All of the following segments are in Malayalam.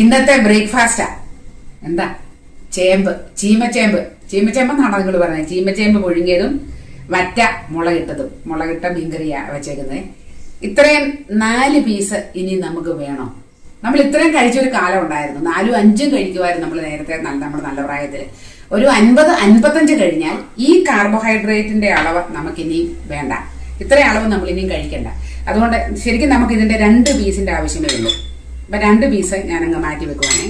ഇന്നത്തെ ബ്രേക്ക്ഫാസ്റ്റാ. എന്താ? ചേമ്പ് ചീമച്ചേമ്പ്. ചീമച്ചേമ്പ് എന്നാണോ നിങ്ങൾ പറഞ്ഞത് ചീമച്ചേമ്പ് പുഴുങ്ങിയതും വറ്റ മുളകിട്ടതും മുളകിട്ട മീൻകറിയാ വെച്ചേക്കുന്നത് ഇത്രയും നാല് പീസ് ഇനി നമുക്ക് വേണോ. നമ്മൾ ഇത്രയും കഴിച്ചൊരു കാലം ഉണ്ടായിരുന്നു. നാലും അഞ്ചും കഴിക്കുമായിരുന്നു നമ്മൾ നേരത്തെ നമ്മുടെ നല്ല പ്രായത്തിൽ ഒരു അൻപത് അൻപത്തഞ്ച് കഴിഞ്ഞാൽ ഈ കാർബോഹൈഡ്രേറ്റിന്റെ അളവ് നമുക്കിനി വേണ്ട. ഇത്രയും അളവ് നമ്മൾ ഇനിയും കഴിക്കണ്ട. അതുകൊണ്ട് ശരിക്കും നമുക്ക് ഇതിന്റെ രണ്ട് പീസിന്റെ ആവശ്യമേ ഉള്ളൂ. അപ്പൊ രണ്ട് പീസ് ഞാനങ്ങ് മാറ്റി വെക്കുവാണേ.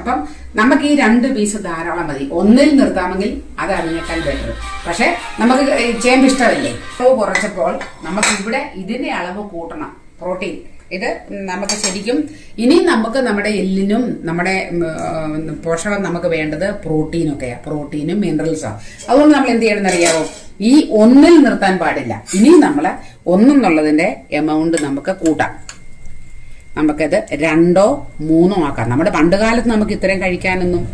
അപ്പം നമുക്ക് ഈ രണ്ട് പീസ് ധാരാളം മതി. ഒന്നിൽ നിർത്താമെങ്കിൽ അത് അതിനേക്കാൾ ബെറ്റർ പക്ഷെ നമുക്ക് ചേമ്പ് ഇഷ്ടമല്ലേ? അളവ് കുറച്ചപ്പോൾ നമുക്ക് ഇവിടെ ഇതിന്റെ അളവ് കൂട്ടണം. പ്രോട്ടീൻ. ഇത് നമുക്ക് ശരിക്കും ഇനി നമുക്ക് നമ്മുടെ എല്ലിനും നമ്മുടെ പോഷകം നമുക്ക് വേണ്ടത് പ്രോട്ടീനൊക്കെയാ പ്രോട്ടീനും മിനറൽസാണ് അതുകൊണ്ട് നമ്മൾ എന്ത് ചെയ്യണമെന്ന് അറിയാവോ? ഈ ഒന്നിൽ നിർത്താൻ പാടില്ല. ഇനി നമ്മൾ ഒന്നെന്നുള്ളതിന്റെ എമൗണ്ട് നമുക്ക് കൂട്ടാം. നമുക്കത് രണ്ടോ മൂന്നോ ആക്കാം. നമ്മുടെ പണ്ട് കാലത്ത് നമുക്ക് ഇത്രയും കഴിക്കാനൊന്നും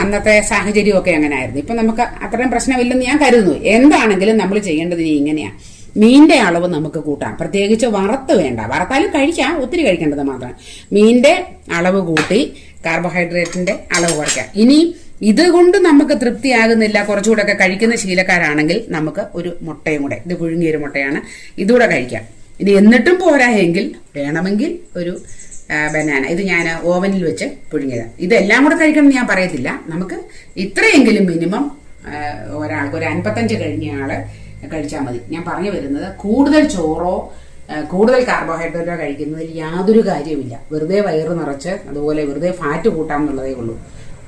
അന്നത്തെ സാഹചര്യമൊക്കെ അങ്ങനെ ആയിരുന്നു ഇപ്പൊ നമുക്ക് അത്രയും പ്രശ്നമില്ലെന്ന് ഞാൻ കരുതുന്നു. എന്താണെങ്കിലും നമ്മൾ ചെയ്യേണ്ടത് ഇനി ഇങ്ങനെയാ. മീനിന്റെ അളവ് നമുക്ക് കൂട്ടാം. പ്രത്യേകിച്ച് വറുത്ത് വേണ്ട. വറുത്താലും കഴിക്കാം ഒത്തിരി കഴിക്കേണ്ടത് മാത്രം. മീനിന്റെ അളവ് കൂട്ടി കാർബോഹൈഡ്രേറ്റിന്റെ അളവ് കുറയ്ക്കാം. ഇനി ഇതുകൊണ്ട് നമുക്ക് തൃപ്തിയാകുന്നില്ല. കുറച്ചുകൂടെ ഒക്കെ കഴിക്കുന്ന ശീലക്കാരാണെങ്കിൽ നമുക്ക് ഒരു മുട്ടയും കൂടെ. ഇത് പുഴുങ്ങിയൊരു മുട്ടയാണ്. ഇതുകൂടെ കഴിക്കാം. ഇനി എന്നിട്ടും പോരാ എങ്കിൽ വേണമെങ്കിൽ ഒരു ബനാന. ഇത് ഞാൻ ഓവനിൽ വെച്ച് പുഴുങ്ങിയതാണ് ഇതെല്ലാം കൂടെ കഴിക്കണം ഞാൻ പറയത്തില്ല. നമുക്ക് ഇത്രയെങ്കിലും മിനിമം ഒരാൾക്ക് ഒരു അൻപത്തഞ്ച് കഴിഞ്ഞ ആൾ കഴിച്ചാൽ മതി. ഞാൻ പറഞ്ഞു വരുന്നത് കൂടുതൽ ചോറോ കൂടുതൽ കാർബോഹൈഡ്രേറ്റോ കഴിക്കുന്നതിൽ യാതൊരു കാര്യവുമില്ല. വെറുതെ വയറ് നിറച്ച് അതുപോലെ വെറുതെ ഫാറ്റ് കൂട്ടാം എന്നുള്ളതേ ഉള്ളൂ.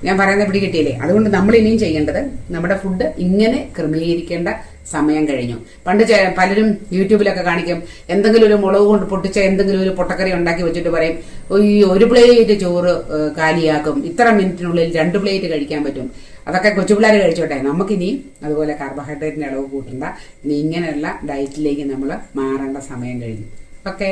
ഞാൻ പറയുന്നത് പിടി കിട്ടിയില്ലേ? അതുകൊണ്ട് നമ്മൾ ഇനിയും ചെയ്യേണ്ടത് നമ്മുടെ ഫുഡ് ഇങ്ങനെ ക്രമീകരിക്കേണ്ട സമയം കഴിഞ്ഞു. പണ്ട് പലരും യൂട്യൂബിലൊക്കെ കാണിക്കും എന്തെങ്കിലും ഒരു മുളക് കൊണ്ട് പൊട്ടിച്ച എന്തെങ്കിലും ഒരു പൊട്ടക്കറി ഉണ്ടാക്കി വെച്ചിട്ട് പറയും ഈ ഒരു പ്ലേറ്റ് ചോറ് കാലിയാക്കും. ഇത്ര മിനിറ്റിനുള്ളിൽ രണ്ട് പ്ലേറ്റ് കഴിക്കാൻ പറ്റും. അതൊക്കെ കൊച്ചുപിള്ളേർ കഴിച്ചോട്ടെ. നമുക്കിനി അതുപോലെ കാർബോഹൈഡ്രേറ്റിന്റെ അളവ് കൂട്ടണ്ട. ഇനി ഇങ്ങനെയുള്ള ഡയറ്റിലേക്ക് നമ്മൾ മാറേണ്ട സമയം കഴിഞ്ഞു. ഓക്കേ